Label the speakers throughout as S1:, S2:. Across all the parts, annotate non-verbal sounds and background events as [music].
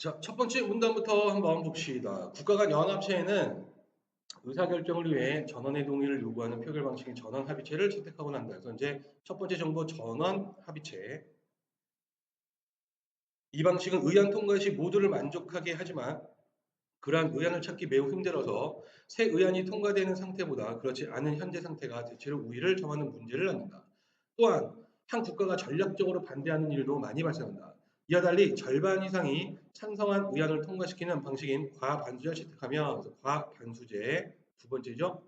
S1: 자, 첫 번째 문단부터 한번 봅시다. 국가 간 연합체에는 의사결정을 위해 전원의 동의를 요구하는 표결 방식인 전원 합의체를 채택하고 난다. 그래서 이제 첫 번째 정보 전원 합의체. 이 방식은 의안 통과 시 모두를 만족하게 하지만 그러한 의안을 찾기 매우 힘들어서 새 의안이 통과되는 상태보다 그렇지 않은 현재 상태가 대체로 우위를 점하는 문제를 낳는다. 또한 한 국가가 전략적으로 반대하는 일도 많이 발생한다. 이와 달리 절반 이상이 찬성한 의안을 통과시키는 방식인 과반수를 채택하며 과반수제 두 번째죠.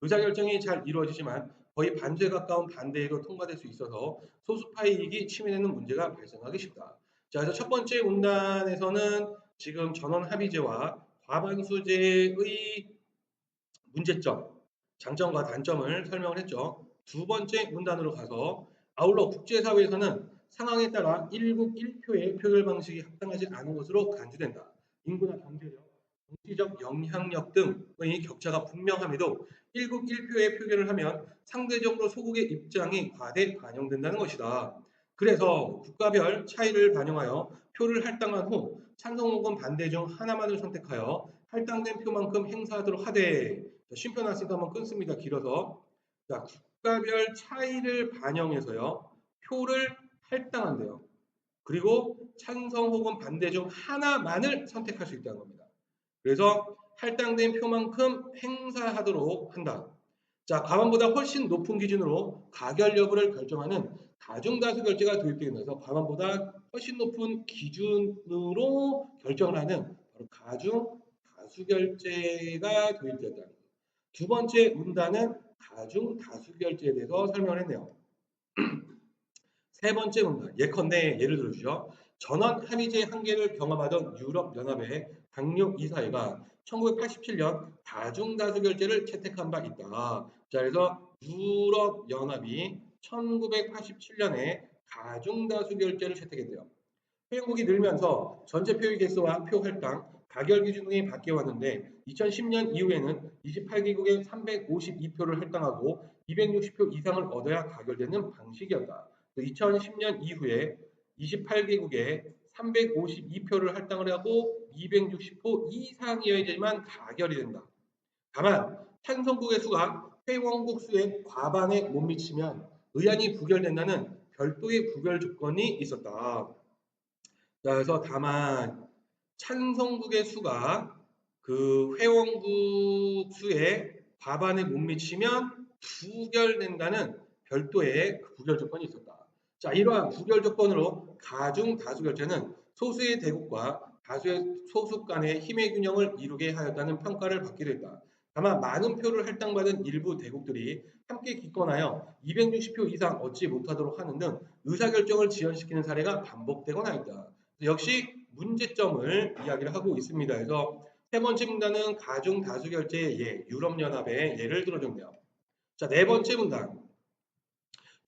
S1: 의사결정이 잘 이루어지지만 거의 반수에 가까운 반대에도 통과될 수 있어서 소수파의 이익이 침해되는 문제가 발생하기 쉽다. 자, 그래서 첫 번째 문단에서는 지금 전원 합의제와 과반수제의 문제점, 장점과 단점을 설명을 했죠. 두 번째 문단으로 가서 아울러 국제사회에서는 상황에 따라 1국 1표의 표결 방식이 합당하지 않은 것으로 간주된다. 인구나 경제력, 정치적 영향력 등의 격차가 분명함에도 1국 1표의 표결을 하면 상대적으로 소국의 입장이 과대 반영된다는 것이다. 그래서 국가별 차이를 반영하여 표를 할당한 후 찬성 혹은 반대 중 하나만을 선택하여 할당된 표만큼 행사하도록 하되 자, 쉼표 났으니까 한번 끊습니다. 길어서 자, 국가별 차이를 반영해서요 표를 할당한대요. 그리고 찬성 혹은 반대 중 하나만을 선택할 수 있다는 겁니다. 그래서 할당된 표만큼 행사하도록 한다. 자, 과반보다 훨씬 높은 기준으로 가결 여부를 결정하는 가중다수 결제가 도입되게 돼서 과반보다 훨씬 높은 기준으로 결정을 하는 바로 가중 다수 결제가 도입됐다는 거예요. 두 번째 문단은 가중 다수 결제에 대해서 설명을 했네요. [clears throat] 세 번째 문단 예컨대 예를 들어주죠. 전원 합의제 한계를 경험하던 유럽 연합의 강력 이사회가 1987년 다중다수 결제를 채택한 바 있다. 자, 그래서 유럽 연합이 1987년에 다중다수 결제를 채택했대요. 회원국이 늘면서 전체 표의 개수와 표 할당, 가결 기준 등이 바뀌어 왔는데 2010년 이후에는 28개국에 352표를 할당하고 260표 이상을 얻어야 가결되는 방식이었다. 2010년 이후에 28개국에 352표를 할당을 하고 260표 이상이어야지만 가결이 된다. 다만 찬성국의 수가 회원국 수의 과반에 못 미치면 의안이 부결된다는 별도의 부결 조건이 있었다. 자, 그래서 다만 찬성국의 수가 그 회원국 수의 과반에 못 미치면 부결된다는 별도의 그 부결 조건이 있었다. 자, 이러한 부결 조건으로 가중 다수 결제는 소수의 대국과 다수의 소수 간의 힘의 균형을 이루게 하였다는 평가를 받기도 했다. 다만 많은 표를 할당받은 일부 대국들이 함께 기권하여 260표 이상 얻지 못하도록 하는 등 의사결정을 지연시키는 사례가 반복되거나 있다. 역시 문제점을 이야기를 하고 있습니다. 그래서 세 번째 문단은 가중 다수 결제의 예, 유럽연합의 예를 들어줬네요. 자, 네 번째 문단.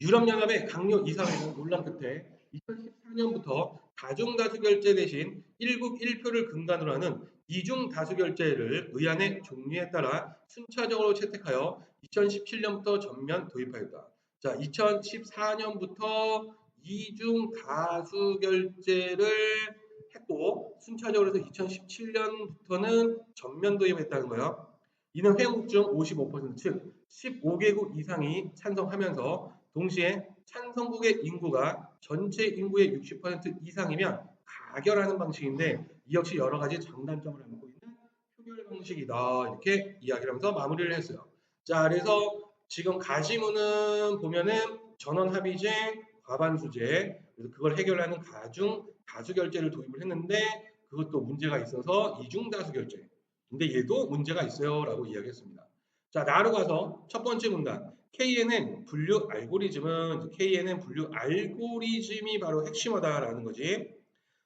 S1: 유럽연합의 강요 이사회는 논란 끝에 2014년부터 다중 다수 결제 대신 1국 1표를 근간으로 하는 이중 다수 결제를 의안의 종류에 따라 순차적으로 채택하여 2017년부터 전면 도입하였다. 자, 2014년부터 이중 다수 결제를 했고 순차적으로 해서 2017년부터는 전면 도입했다는 거예요. 이는 회원국 중 55%, 즉 15개국 이상이 찬성하면서 동시에 찬성국의 인구가 전체 인구의 60% 이상이면 가결하는 방식인데 이 역시 여러 가지 장단점을 안고 있는 표결 방식이다 이렇게 이야기를 하면서 마무리를 했어요. 자 그래서 지금 가지문은 보면은 전원 합의제, 과반수제 그래서 그걸 해결하는 가중 다수 결제를 도입을 했는데 그것도 문제가 있어서 이중 다수 결제. 근데 얘도 문제가 있어요라고 이야기했습니다. 자 나로 가서 첫 번째 문단 KNN 분류 알고리즘은 KNN 분류 알고리즘이 바로 핵심하다라는 거지.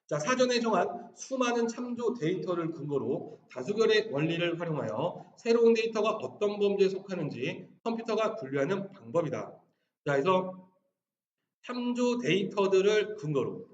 S1: 자, 사전에 정한 수많은 참조 데이터를 근거로 다수결의 원리를 활용하여 새로운 데이터가 어떤 범죄에 속하는지 컴퓨터가 분류하는 방법이다. 자, 그래서 참조 데이터들을 근거로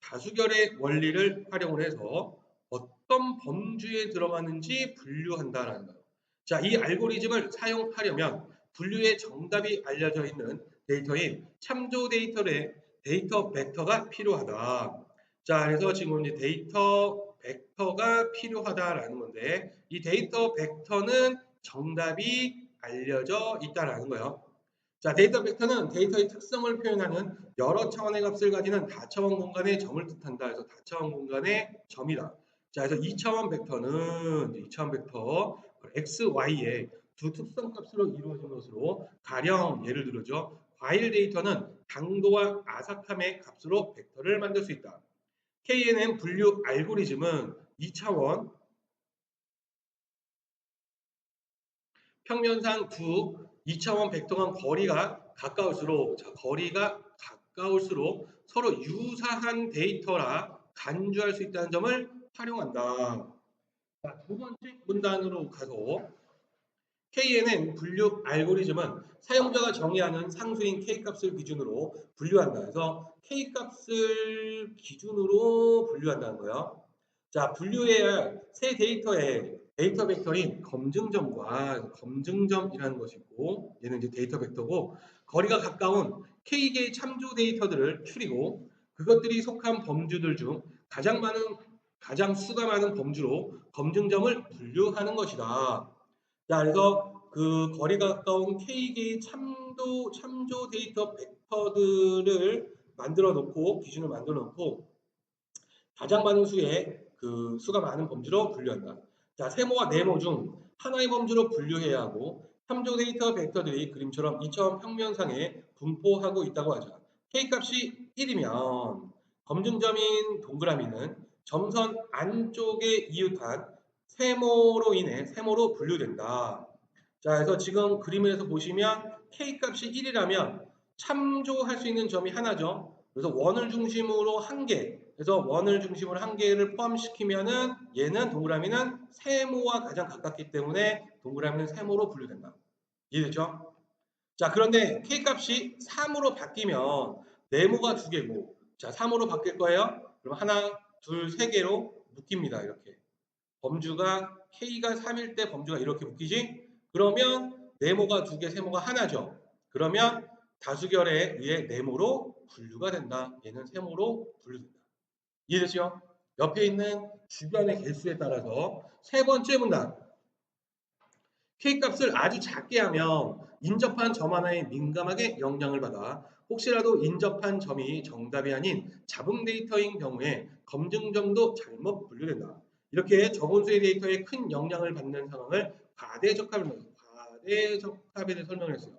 S1: 다수결의 원리를 활용을 해서 어떤 범주에 들어가는지 분류한다라는 거예요. 자, 이 알고리즘을 사용하려면 분류의 정답이 알려져 있는 데이터인 참조 데이터의 데이터 벡터가 필요하다. 자, 그래서 지금 이제 데이터 벡터가 필요하다라는 건데 이 데이터 벡터는 정답이 알려져 있다라는 거예요. 자, 데이터 벡터는 데이터의 특성을 표현하는 여러 차원의 값을 가지는 다차원 공간의 점을 뜻한다. 그래서 다차원 공간의 점이다. 자, 그래서 2차원 벡터는 2차원 벡터 x, y의 두 특성 값으로 이루어진 것으로 가령 예를 들어죠. 과일 데이터는 당도와 아삭함의 값으로 벡터를 만들 수 있다. KNN 분류 알고리즘은 2차원 평면상 두 2차원 벡터 간 거리가 가까울수록 자, 거리가 가까울수록 서로 유사한 데이터라 간주할 수 있다는 점을 활용한다. 자, 두 번째 문단으로 가서 KNN 분류 알고리즘은 사용자가 정의하는 상수인 K값을 기준으로 분류한다. 그래서 K값을 기준으로 분류한다는 거예요. 자, 분류해야 할 새 데이터의 데이터 벡터인 검증점과 검증점이라는 것이 있고 얘는 이제 데이터 벡터고 거리가 가까운 K개의 참조 데이터들을 추리고 그것들이 속한 범주들 중 가장 많은 가장 수가 많은 범주로 검증점을 분류하는 것이다. 자, 그래서 그 거리가 가까운 K개의 참도 참조 데이터 벡터들을 만들어 놓고 기준을 만들어 놓고 가장 많은 수의 그 수가 많은 범주로 분류한다. 자, 세모와 네모 중 하나의 범주로 분류해야 하고 참조 데이터 벡터들이 그림처럼 2차원 평면상에 분포하고 있다고 하죠. K값이 1이면 검증점인 동그라미는 점선 안쪽에 이웃한 세모로 인해 세모로 분류된다. 자, 그래서 지금 그림에서 보시면 K값이 1이라면 참조할 수 있는 점이 하나죠. 그래서 원을 중심으로 한 개, 그래서 원을 중심으로 한 개를 포함시키면은 얘는 동그라미는 세모와 가장 가깝기 때문에 동그라미는 세모로 분류된다. 이해되죠? 자, 그런데 K값이 3으로 바뀌면 네모가 두 개고, 자, 3으로 바뀔 거예요. 그럼 하나, 둘, 세 개로 묶입니다. 이렇게. 범주가 K가 3일 때 범주가 이렇게 묶이지? 그러면 네모가 두 개, 세모가 하나죠. 그러면 다수결에 의해 네모로 분류가 된다. 얘는 세모로 분류된다. 이해되죠? 옆에 있는 주변의 개수에 따라서 세 번째 문단. K값을 아주 작게 하면 인접한 점 하나에 민감하게 영향을 받아 혹시라도 인접한 점이 정답이 아닌 잡음 데이터인 경우에 검증점도 잘못 분류된다. 이렇게 적은 수의 데이터에 큰 영향을 받는 상황을 과대적합을 과대적합에 대해 설명을 했어요.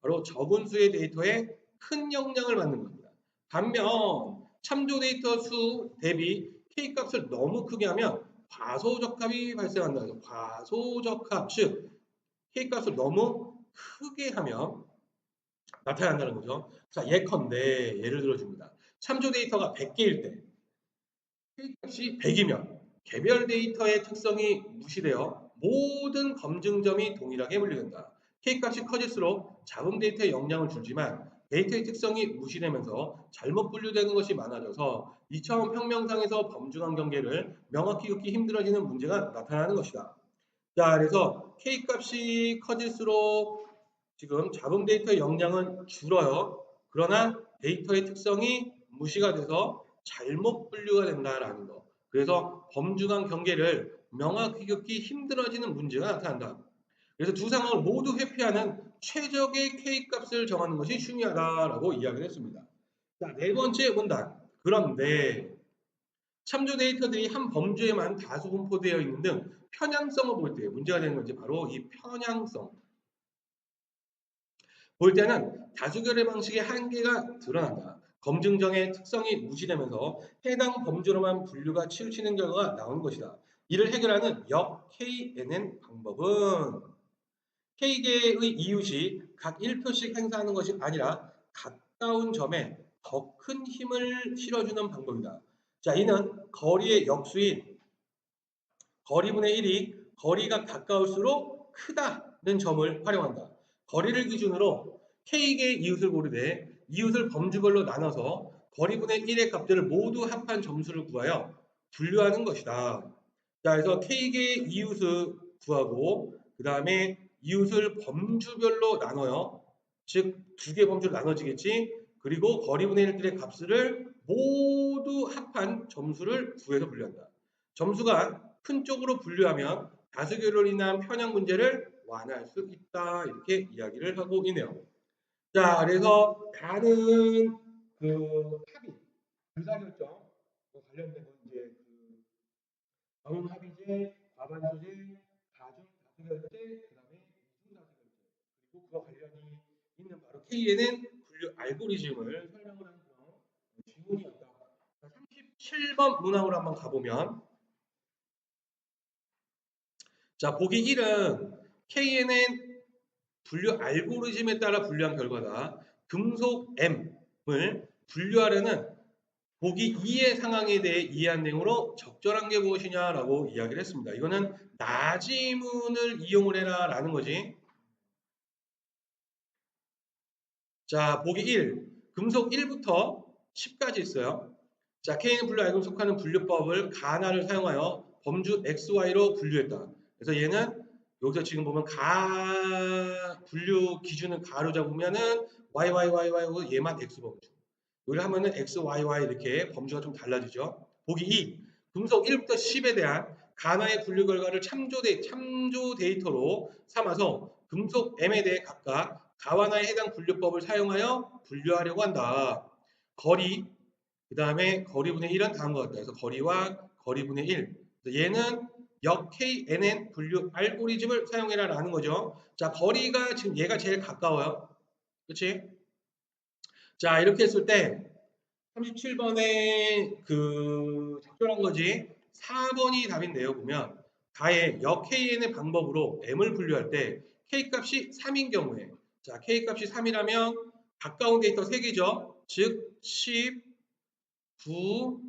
S1: 바로 적은 수의 데이터에 큰 영향을 받는 겁니다. 반면 참조 데이터 수 대비 K값을 너무 크게 하면 과소적합이 발생한다. 그래서 과소적합, 즉 K값을 너무 크게 하면 나타난다는 거죠. 자, 예컨대 예를 들어줍니다. 참조 데이터가 100개일 때 K값이 100이면 개별 데이터의 특성이 무시되어 모든 검증점이 동일하게 분류된다. K값이 커질수록 잡음 데이터에 영향을 주지만 데이터의 특성이 무시되면서 잘못 분류되는 것이 많아져서 2차원 평면상에서 범주간 경계를 명확히 긋기 힘들어지는 문제가 나타나는 것이다. 자, 그래서 K값이 커질수록 지금 잡음 데이터의 영향은 줄어요. 그러나 데이터의 특성이 무시가 돼서 잘못 분류가 된다라는 거. 그래서 범주간 경계를 명확히 긋기 힘들어지는 문제가 나타난다. 그래서 두 상황을 모두 회피하는 최적의 K값을 정하는 것이 중요하다라고 이야기를 했습니다. 자, 네 번째 문단. 그런데 참조 데이터들이 한 범주에만 다수 분포되어 있는 등 편향성을 볼 때 문제가 되는 것이 바로 이 편향성. 볼 때는 다수결의 방식의 한계가 드러난다. 검증정의 특성이 무시되면서 해당 범주로만 분류가 치우치는 결과가 나오는 것이다. 이를 해결하는 역 KNN 방법은 K개의 이웃이 각 1표씩 행사하는 것이 아니라 가까운 점에 더 큰 힘을 실어주는 방법이다. 자, 이는 거리의 역수인 거리분의 1이 거리가 가까울수록 크다는 점을 활용한다. 거리를 기준으로 K개의 이웃을 고르되 이웃을 범주별로 나눠서 거리분의 1의 값들을 모두 합한 점수를 구하여 분류하는 것이다. 자, 그래서 K개의 이웃을 구하고 그 다음에 이웃을 범주별로 나눠요. 즉, 두 개 범주로 나눠지겠지. 그리고 거리분의 1들의 값을 모두 합한 점수를 구해서 분류한다. 점수가 큰 쪽으로 분류하면 다수결로 인한 편향 문제를 완화할 수 있다. 이렇게 이야기를 하고 있네요. 자, 그래서 다른 그 합의, 의사결정 관련된 건 이제 그 전원 합의제, 과반 소재, 가중 다수결제, 그 다음에 이중 다수결제 그리고 그와 관련이 있는 바로 KNN 분류 알고리즘을 설명을 하는 그런 질문이었다. 37번 문항으로 한번 가보면 자 보기 1은 KNN 분류 알고리즘에 따라 분류한 결과다. 금속 M을 분류하려는 보기 2의 상황에 대해 이해한 내용으로 적절한 게 무엇이냐라고 이야기를 했습니다. 이거는 나지문을 이용을 해라 라는 거지. 자, 보기 1. 금속 1부터 10까지 있어요. 자, K는 분류 알고 속하는 분류법을 가나를 사용하여 범주 XY로 분류했다. 그래서 얘는 여기서 지금 보면 가 분류 기준을 가로 잡으면은 YYYY고 얘만 X 범주. 이걸 하면은 XYY 이렇게 범주가 좀 달라지죠. 보기 2. 금속 1부터 10에 대한 가나의 분류 결과를 참조, 데, 참조 데이터로 삼아서 금속 M에 대해 각각 가와나의 해당 분류법을 사용하여 분류하려고 한다. 거리, 그 다음에 거리분의 1은 다음과 같다. 그래서 거리와 거리분의 1. 얘는 역 KNN 분류 알고리즘을 사용해라 라는 거죠. 자, 거리가 지금 얘가 제일 가까워요. 그치? 자, 이렇게 했을 때 37번에 그 적절한 거지. 4번이 답인데요. 보면 가의 역 KN의 방법으로 M을 분류할 때 K 값이 3인 경우에 자, K 값이 3이라면 가까운 데이터 3개죠. 즉 10, 9,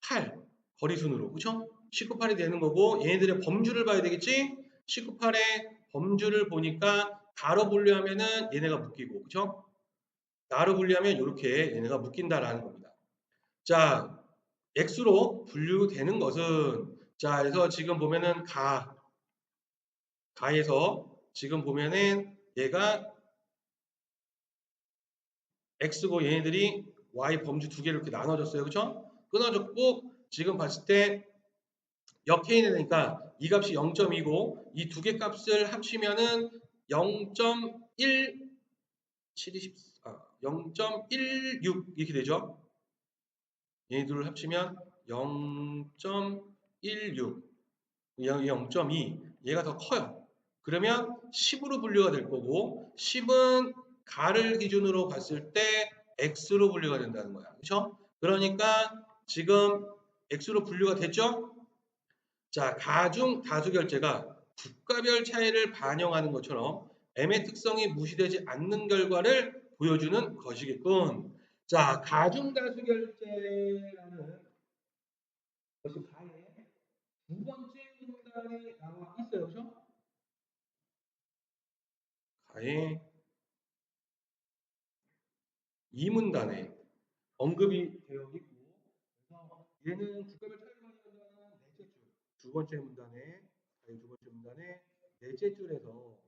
S1: 8 거리 순으로 그쵸? 19, 8이 되는 거고 얘네들의 범주를 봐야 되겠지? 19, 8의 범주를 보니까 가로 분류하면은 얘네가 묶이고 그쵸? 나로 분류하면 이렇게 얘네가 묶인다라는 겁니다. 자, X로 분류되는 것은 자, 그래서 지금 보면은 가 가에서 지금 보면은 얘가 X고 얘네들이 Y 범주 두 개로 이렇게 나눠졌어요. 그쵸? 끊어졌고 지금 봤을 때 역K는 되니까 이 값이 0.2고 이 두 개 값을 합치면은 0.1 720 아, 0.16 이렇게 되죠. 얘네 둘을 합치면 0.16 0.2 얘가 더 커요. 그러면 10으로 분류가 될 거고 10은 가를 기준으로 봤을 때 x로 분류가 된다는 거야. 그렇죠? 그러니까 지금 x로 분류가 됐죠? 자, 가중 다수 결제가 국가별 차이를 반영하는 것처럼 m의 특성이 무시되지 않는 결과를 보여주는 것이겠군. 자, 가중 다수 결제라는 것이 가의 두 번째 문단에 나와 있어요. 그렇죠? 가의 이 문단에 언급이 되어 있고 얘는 국가별 차이를 반영한다는 넷째 줄, 두 번째 문단에 두 번째 문단에 넷째 줄에서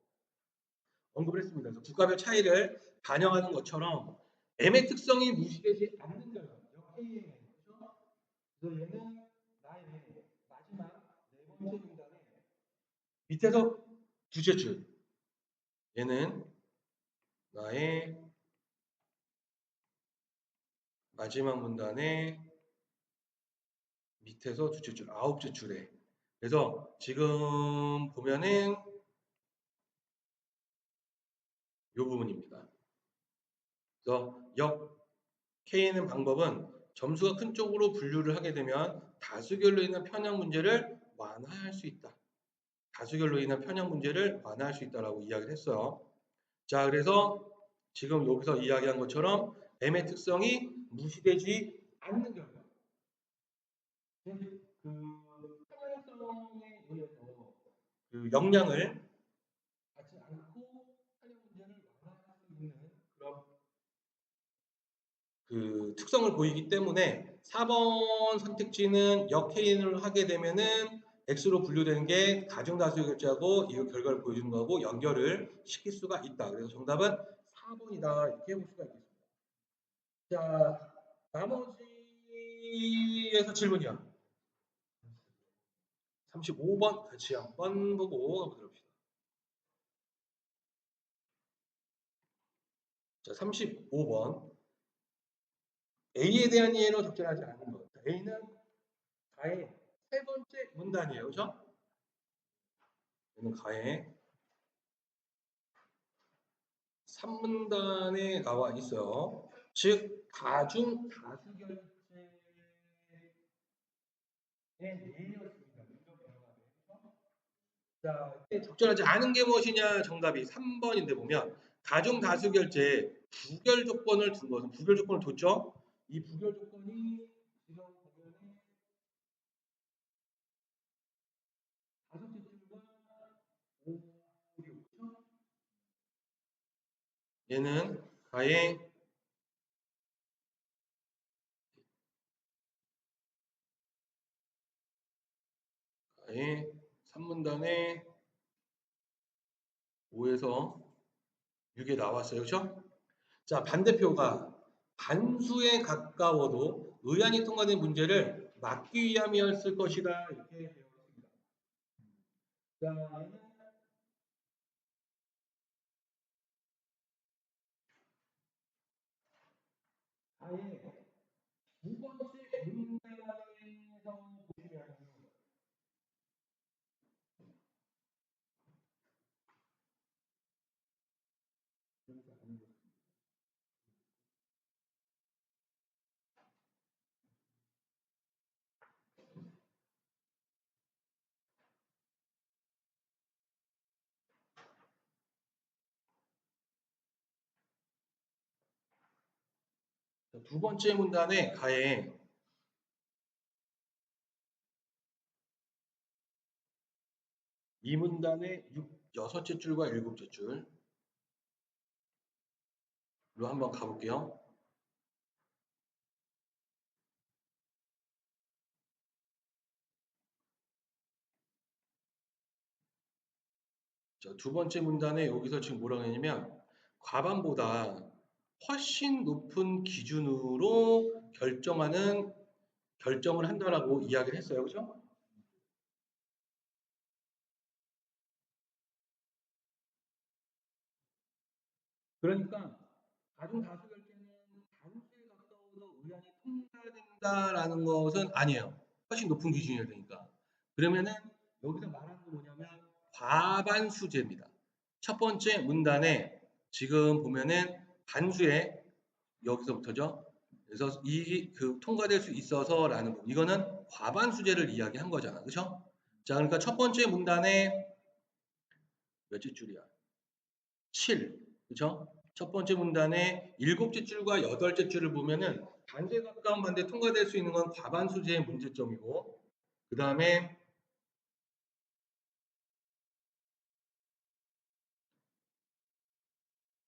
S1: 언급을 했습니다. 그래서 국가별 차이를 반영하는 것처럼 M의 특성이 무시되지 않는 결과, 역KM, 그렇죠? 그래서 얘는 나의 마지막 네 번째 문단에 밑에서 두째 줄, 얘는 나의 마지막 문단의 밑에서 두째 줄, 아홉째 줄에 그래서 지금 보면은 이 부분입니다. 그래서 역 K는 방법은 점수가 큰 쪽으로 분류를 하게 되면 다수결로 인한 편향 문제를 완화할 수 있다. 다수결로 인한 편향 문제를 완화할 수 있다라고 이야기를 했어요. 자, 그래서 지금 여기서 이야기한 것처럼 M의 특성이 무시되지 않는 결과. 그 역량을 받지 않고 편향 문제를 완화할 수 있는 그런 그 특성을 보이기 때문에 4번 선택지는 역해인을 하게 되면은 X로 분류되는 게 가중다수 결제하고 이 결과를 보여주는 거고 연결을 시킬 수가 있다. 그래서 정답은 4번이다. 이렇게 볼 수가 있겠습니다. 자, 나머지 어디에서 질문이야? 35번 같이 한번 보고 한번 들어봅시다. 자, 35번. A에 대한 이해로 적절하지 않은 것. 자, A는 가의 세 번째 문단이에요. 그죠? 얘는 가의 3문단에 나와 있어요. 즉, 가중 다수결제의 예였습니다. 자, 적절하지 않은 게 무엇이냐? 정답이 3번인데 보면 가중 다수 결제에 부결 조건을 둔 것은 부결 조건을 뒀죠. 이 부결 조건이 지금 보면은 다섯 제출과 5, 6, 그렇죠? 얘는 가의 가의 3문단에 5에서 6에 나왔어요. 그렇죠? 자, 반대표가 반수에 가까워도 의안이 통과된 문제를 막기 위함이었을 것이다. 이렇게 되어 있습니다. 자, 아예 두번째 문단에서 보시면 자, 두 번째 문단에 가에 이 문단의 6, 여섯째 줄과 일곱째 줄로 한번 가볼게요. 자, 두 번째 문단에 여기서 지금 뭐라고 했냐면 과반보다 훨씬 높은 기준으로 결정하는 결정을 한다라고 이야기를 했어요. 그죠? 그러니까 가중 다수 결제는 단수에 가까워도 의안이 통과된다라는 것은 아니에요. 훨씬 높은 기준이어야 되니까. 그러면은 여기서 말하는 거 뭐냐면 과반수제입니다. 첫 번째 문단에 지금 보면은 반수에 여기서부터죠. 그래서 이 그 통과될 수 있어서라는 부분. 이거는 과반수제를 이야기한 거잖아. 그렇죠? 자, 그러니까 첫 번째 문단에 몇째 줄이야? 7. 그렇죠? 첫 번째 문단에 일곱째 줄과 여덟째 줄을 보면은 반수에 가까운 반대 통과될 수 있는 건 과반수제의 문제점이고 그 다음에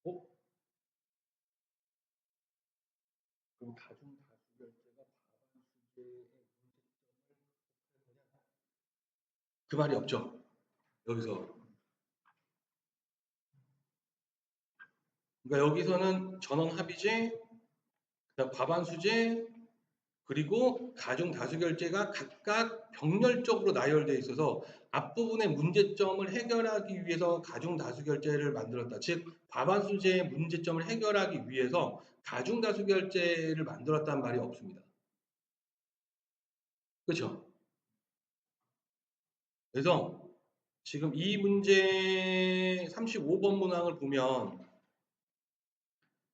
S1: 어? 그럼 가중 다수 결제가 과반수제의 문제점을 극복할 거냐? 그 말이 없죠. 여기서. 그러니까 여기서는 전원 합의제, 그다음 과반수제, 그리고 가중 다수 결제가 각각 병렬적으로 나열되어 있어서 앞부분의 문제점을 해결하기 위해서 가중 다수 결제를 만들었다. 즉 과반수제의 문제점을 해결하기 위해서 가중 다수 결제를 만들었다는 말이 없습니다. 그렇죠? 그래서 지금 이 문제 35번 문항을 보면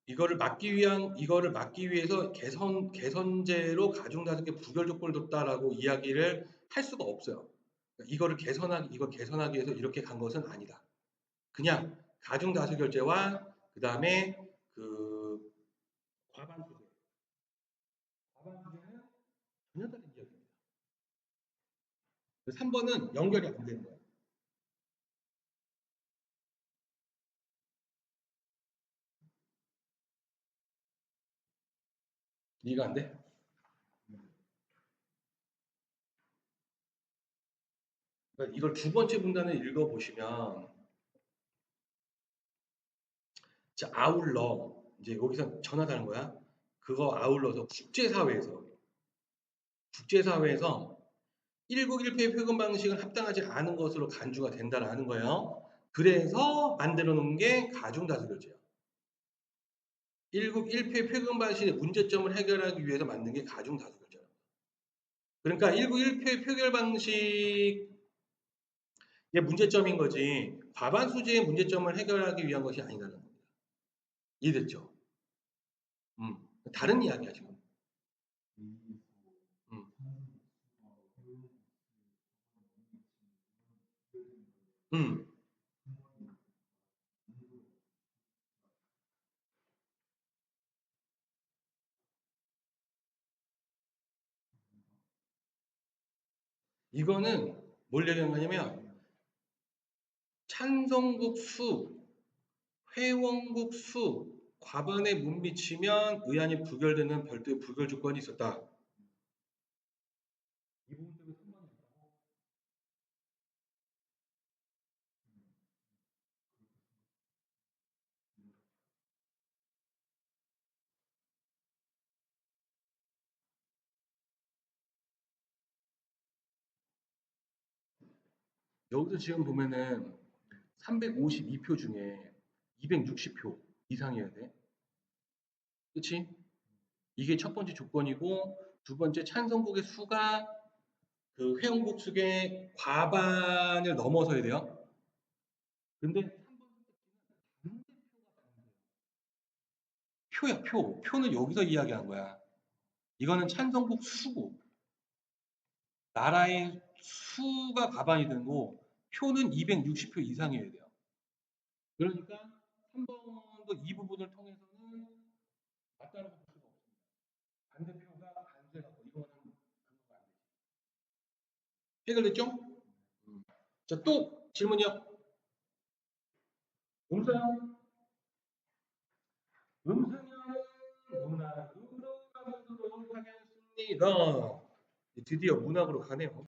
S1: 이거를 막기 위한 이거를 막기 위해서 개선 개선제로 가중 다수계 부결 조건을 뒀다라고 이야기를 할 수가 없어요. 그러니까 이거를 개선하기 이거 개선하기 위해서 이렇게 간 것은 아니다. 그냥 가중 다수 결제와 그 다음에 그 과반 수제 과반 수제는 전혀 다른 이야기입니다. 3번은 연결이 안 되는 거예요. 이해가 안 돼? 그러니까 이걸 두 번째 문단을 읽어보시면 자 아울러 이제 여기서 전하다는 거야. 그거 아울러서 국제사회에서 국제사회에서 1국 1패의 표현 방식은 합당하지 않은 것으로 간주가 된다라는 거예요. 그래서 만들어 놓은 게 가중다수결제예요. 1국 1패 표현 방식의 문제점을 해결하기 위해서 만든 게 가중다수결제예요. 그러니까 1국 1패 표결 방식의 문제점인 거지 과반수제의 문제점을 해결하기 위한 것이 아니라는 겁니다. 이해됐죠? 음, 다른 이야기야 지금. 음. 이거는 뭘 얘기하는 거냐면 찬성국 수, 회원국 수 과반에 못 미치면 의안이 부결되는 별도의 부결 조건이 있었다. 이 부분 때문에 선반이 있다고? 여기서 지금 보면은 352표 중에 260표 이상이어야 돼. 그치? 이게 첫 번째 조건이고 두 번째 찬성국의 수가 그 회원국 수의 과반을 넘어서야 돼요. 근데 3번 선택지는 반대표가 반대예요. 표야 표. 표는 여기서 이야기한 거야. 이거는 찬성국 수고 나라의 수가 과반이 되고 표는 260표 이상이어야 돼요. 그러니까 3번도 이 부분을 통해서는 맞다라고 볼 수가 없습니다. 반대표가 반대하고 이거는 근거가 안 되지. 해결됐죠? 음. 자, 또 질문이요. 음성. 음성형은 문학으로 가보도록 하겠습니다. 드디어 문학으로 가네요.